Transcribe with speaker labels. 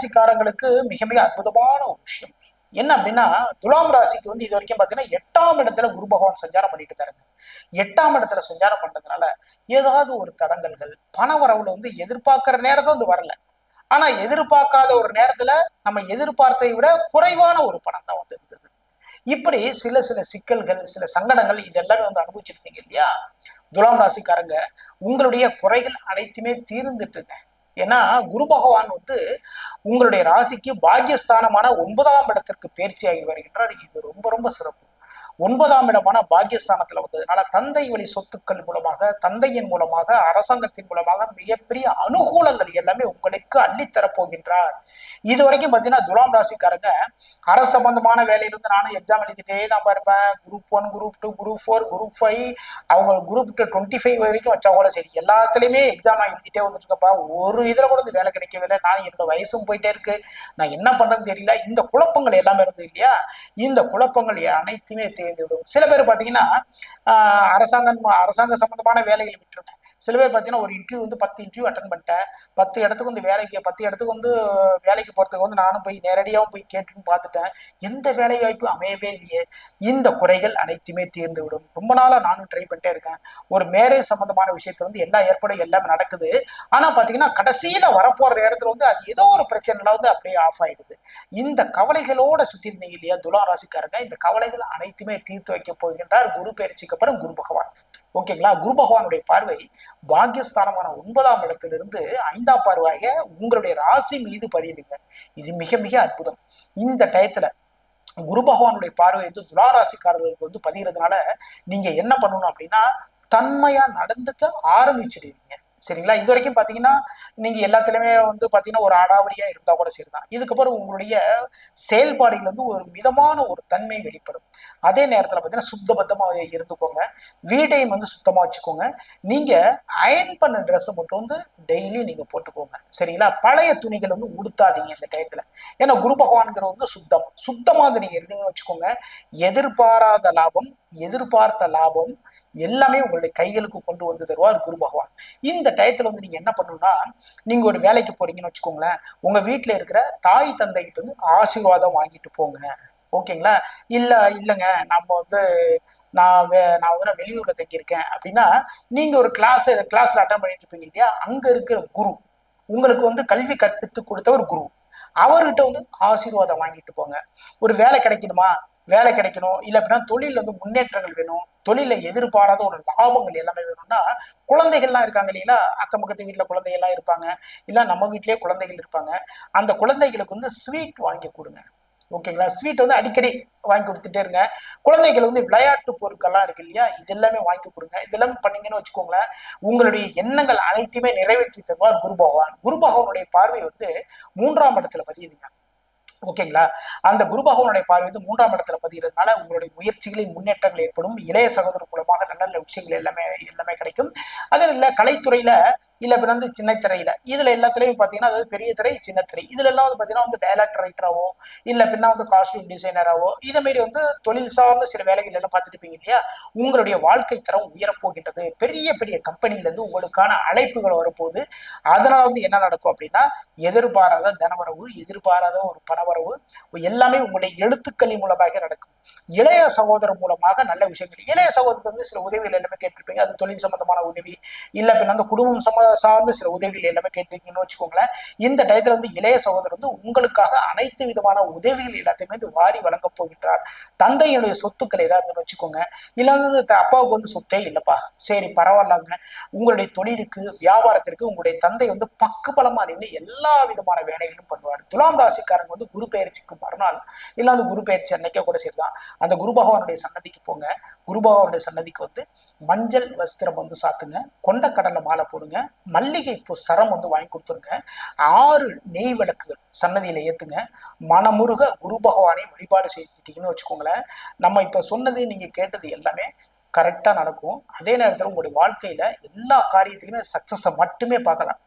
Speaker 1: ராசிக்காரங்களுக்கு மிக மிக அற்புதமான ஒரு விஷயம். என்ன அப்படின்னா துலாம் ராசிக்கு வந்து இது வரைக்கும் பார்த்தீங்கன்னா எட்டாம் இடத்துல குரு பகவான் சஞ்சாரம் பண்ணிட்டு தருங்க எட்டாம் இடத்துல சஞ்சாரம் பண்றதுனால ஏதாவது ஒரு தடங்கல்கள் பண வரவுல வந்து எதிர்பார்க்கிற நேரத்தை வந்து வரல. ஆனா எதிர்பார்க்காத ஒரு நேரத்துல நம்ம எதிர்பார்த்ததை விட குறைவான ஒரு பணம் தான் வந்து இருந்தது. இப்படி சில சில சிக்கல்கள் சில சங்கடங்கள் இதெல்லாமே வந்து அனுபவிச்சிருந்தீங்க இல்லையா? துலாம் ராசிக்காரங்க உங்களுடைய குறைகள் அனைத்துமே தீர்ந்துட்டுங்க. ஏன்னா குரு பகவான் வந்து உங்களுடைய ராசிக்கு பாக்கியஸ்தானமான ஒன்பதாம் இடத்திற்கு பயிற்சியாகி வருகின்றார். இது ரொம்ப ரொம்ப சிறப்பு. ஒன்பதாம் இடமான பாகியஸ்தானத்துல வந்ததுனால தந்தை வழி சொத்துக்கள் மூலமாக தந்தையின் மூலமாக அரசாங்கத்தின் மூலமாக மிகப்பெரிய அனுகூலங்கள் எல்லாமே உங்களுக்கு அள்ளித்தரப் போகின்றார் இது வரைக்கும் பார்த்தீங்கன்னா துலாம் ராசிக்காரங்க அரசு சம்பந்தமான வேலையிலிருந்து நானும் எக்ஸாம் எழுதிட்டே தான் இருப்பேன் group one group two group four group five அவங்க குரூப் டூ டுவெண்ட்டி ஃபைவ் வரைக்கும் வச்சா கூட சரி. எல்லாத்துலயுமே எக்ஸாம் நான் எழுதிட்டே வந்துட்டு ஒரு இதுல கூட இந்த வேலை கிடைக்கவே இல்லை நான் என்னோட வயசும் போயிட்டே இருக்கு. நான் என்ன பண்றதுன்னு தெரியல. இந்த குழப்பங்கள் எல்லாமே இருந்தது இல்லையா? இந்த குழப்பங்கள் அனைத்துமே தேர்ந்துவிடும் சில பேர் பாத்தீங்கன்னா அரசாங்கம் அரசாங்க சம்பந்தமான வேலைகளை விட்டுருங்க. சில பேர் பார்த்தீங்கன்னா ஒரு இன்டர்வியூ வந்து பத்து இன்டர்வியூ அட்டன் பண்ணிட்டேன். பத்து இடத்துக்கு வந்து வேலைக்கு பத்து இடத்துக்கு வந்து வேலைக்கு போகிறதுக்கு வந்து நானும் போய் நேரடியாகவும் போய் கேட்டுன்னு பார்த்துட்டேன் எந்த வேலை வாய்ப்பு அமையவே இல்லையே. இந்த குறைகள் அனைத்துமே தீர்ந்து விடும். ரொம்ப நாளாக நானும் ட்ரை பண்ணிட்டே இருக்கேன். ஒரு மேரேஜ் சம்மந்தமான விஷயத்தில் வந்து எல்லா ஏற்பாடும் எல்லாமே நடக்குது. ஆனால் பார்த்தீங்கன்னா கடைசியில் வரப்போகிற இடத்துல வந்து அது ஏதோ ஒரு பிரச்சனைலாம் வந்து அப்படியே ஆஃப் ஆகிடுது இந்த கவலைகளோட சுற்றி இருந்தீங்க இல்லையா துலா ராசிக்காரங்க? இந்த கவலைகள் அனைத்துமே தீர்த்து வைக்க போகின்றார் குரு பயிற்சிக்கு அப்புறம் குரு பகவான். ஓகேங்களா குரு பகவானுடைய பார்வை பாக்கியஸ்தானமான ஒன்பதாம் இடத்திலிருந்து ஐந்தாம் பார்வையாக உங்களுடைய ராசி மீது பதியுதுங்க. இது மிக மிக அற்புதம். இந்த டயத்துல குரு பகவானுடைய பார்வை வந்து துலா ராசிக்காரர்களுக்கு வந்து பதிகிறதுனால நீங்க என்ன பண்ணணும் அப்படின்னா தன்மையா நடந்துக்க ஆரம்பிச்சிடுங்க சரிங்களா? இது வரைக்கும் பாத்தீங்கன்னா நீங்க எல்லாத்துலயுமே வந்து பாத்தீங்கன்னா ஒரு அடாவடியாக இருந்தா கூட சரிதான். இதுக்கப்புறம் உங்களுடைய செயல்பாடுகள் வந்து ஒரு மிதமான ஒரு தன்மை வெளிப்படும். அதே நேரத்துல பாத்தீங்கன்னா சுத்தபத்தமாக இருந்துக்கோங்க. வீட்டையும் வந்து சுத்தமா வச்சுக்கோங்க. நீங்க அயன் பண்ண ட்ரெஸ் மட்டும் வந்து டெய்லி நீங்க போட்டுக்கோங்க. சரிங்களா? பழைய துணிகள் வந்து உடுத்தாதீங்க இந்த டயத்துல. ஏன்னா குரு பகவான்கிற வந்து சுத்தம். சுத்தமா வந்து நீங்க இருந்தீங்கன்னு வச்சுக்கோங்க. எதிர்பாராத லாபம் எதிர்பார்த்த லாபம் எல்லாமே உங்களுடைய கைகளுக்கு கொண்டு வந்து தருவார் குரு பகவான். இந்த டயத்துல வந்து நீங்க என்ன பண்ணணும்னா நீங்க ஒரு வேலைக்கு போறீங்கன்னு வச்சுக்கோங்களேன் உங்க வீட்டுல இருக்கிற தாய் தந்தைகிட்ட வந்து ஆசீர்வாதம் வாங்கிட்டு போங்க. ஓகேங்களா இல்ல இல்லைங்க நம்ம வந்து நான் வே நான் வந்து நான் வெளியூர்ல தங்கியிருக்கேன். அப்படின்னா நீங்க ஒரு கிளாஸ் கிளாஸ்ல அட்டன் பண்ணிட்டு இருப்பீங்க இல்லையா? அங்க இருக்கிற குரு உங்களுக்கு வந்து கல்வி கற்பித்து கொடுத்த ஒரு குரு அவர்கிட்ட வந்து ஆசீர்வாதம் வாங்கிட்டு போங்க. ஒரு வேலை கிடைக்கணுமா? வேலை கிடைக்கணும். இல்லை அப்படின்னா தொழில் வந்து முன்னேற்றங்கள் வேணும். தொழில எதிர்பாராத ஒரு லாபங்கள் எல்லாமே வேணும்னா குழந்தைகள்லாம் இருக்காங்க இல்லைங்களா? அக்கம் பக்கத்து வீட்டில் குழந்தைகள்லாம் இருப்பாங்க. இல்லை நம்ம வீட்டிலேயே குழந்தைகள் இருப்பாங்க. அந்த குழந்தைகளுக்கு வந்து ஸ்வீட் வாங்கி கொடுங்க. ஓகேங்களா? ஸ்வீட் வந்து அடிக்கடி வாங்கி கொடுத்துட்டே இருங்க. குழந்தைகள் வந்து விளையாட்டு பொருட்கள்லாம் இருக்கு இல்லையா? இது எல்லாமே வாங்கி கொடுங்க. இதெல்லாம் பண்ணீங்கன்னு வச்சுக்கோங்களேன் உங்களுடைய எண்ணங்கள் அனைத்தையுமே நிறைவேற்றி தருவார் குரு பகவான். குரு பகவானுடைய பார்வை வந்து மூன்றாம் இடத்துல பதியுதுங்க. ஓகேங்களா? அந்த குரு பகவானுடைய பார்வை வந்து மூன்றாம் இடத்துல பதிகிறதுனால உங்களுடைய முயற்சிகளின் முன்னேற்றங்கள் ஏற்படும். இளைய சகோதரர் மூலமாக நல்ல நல்ல விஷயங்கள் எல்லாமே எல்லாமே கிடைக்கும். அது இல்லை கலைத்துறையில இல்ல இப்ப வந்து சின்ன திரையில இதுல எல்லாத்துலயும் பாத்தீங்கன்னா அதாவது பெரிய திரை சின்ன திரை. இதுல எல்லாம் வந்து பாத்தீங்கன்னா வந்து டைலாக்ட் ரைட்டராவோ இல்ல பின்னா வந்து காஸ்டியூம் டிசைனராவோ இதே மாதிரி வந்து தொழில் சார்ந்த சில வேலைகள் எல்லாம் பார்த்துட்டு இருப்பீங்க இல்லையா? உங்களுடைய வாழ்க்கை தரம் உயரப்போகின்றது. பெரிய பெரிய கம்பெனில இருந்து உங்களுக்கான அழைப்புகள் வரப்போகுது. அதனால வந்து என்ன நடக்கும் அப்படின்னா எதிர்பாராத தனவரவு எதிர்பாராத ஒரு பணவரவு எல்லாமே உங்களுடைய எழுத்துக்களின் மூலமாக நடக்கும். இளைய சகோதரர் மூலமாக நல்ல விஷயங்கள். இளைய சகோதரர் வந்து சில உதவிகள் எல்லாமே கேட்டிருப்பீங்க. அது தொழில் சம்பந்தமான உதவி இல்ல பின் அந்த குடும்பம் சம்ம சார்ந்து சில உதவிகள் எல்லாமே கேட்டிருக்கீங்கன்னு வச்சுக்கோங்களேன். இந்த டயத்துல வந்து இளைய சகோதரர் வந்து உங்களுக்காக அனைத்து விதமான உதவிகள் எல்லாத்தையுமே வந்து வாரி வழங்க போகின்றார். தந்தையுடைய சொத்துக்கள் ஏதாவது வச்சுக்கோங்க. இல்ல வந்து அப்பாவுக்கு வந்து சொத்தே இல்லப்பா. சரி பரவாயில்லங்க. உங்களுடைய தொழிலுக்கு வியாபாரத்திற்கு உங்களுடைய தந்தை வந்து பக்கபலமா நின்று எல்லா விதமான வேலைகளும் பண்ணுவார். துலாம் ராசிக்காரங்க வந்து குரு பயிற்சிக்கு மறுநாள் இல்ல வந்து குரு பயிற்சி அன்னைக்கே கூட சரிதான். அந்த குரு பகவானுடைய சன்னதிக்கு போங்க. குரு பகவானுடைய சன்னதிக்கு வந்து மஞ்சள் வஸ்திரம் வந்து சாத்துங்க. கொண்ட கடலை மாலை போடுங்க. மல்லிகை பூ சரம் வந்து வாங்கி கொடுத்துருங்க. ஆறு நெய் விளக்குகள் சன்னதியில ஏத்துங்க. மனமுருக குரு பகவானை வழிபாடு செஞ்சுட்டீங்கன்னு வச்சுக்கோங்களேன். நம்ம இப்ப சொன்னது நீங்க கேட்டது எல்லாமே கரெக்டா நடக்கும். அதே நேரத்துல உங்களுடைய வாழ்க்கையில எல்லா காரியத்திலுமே சக்சஸை மட்டுமே பார்க்கலாம்.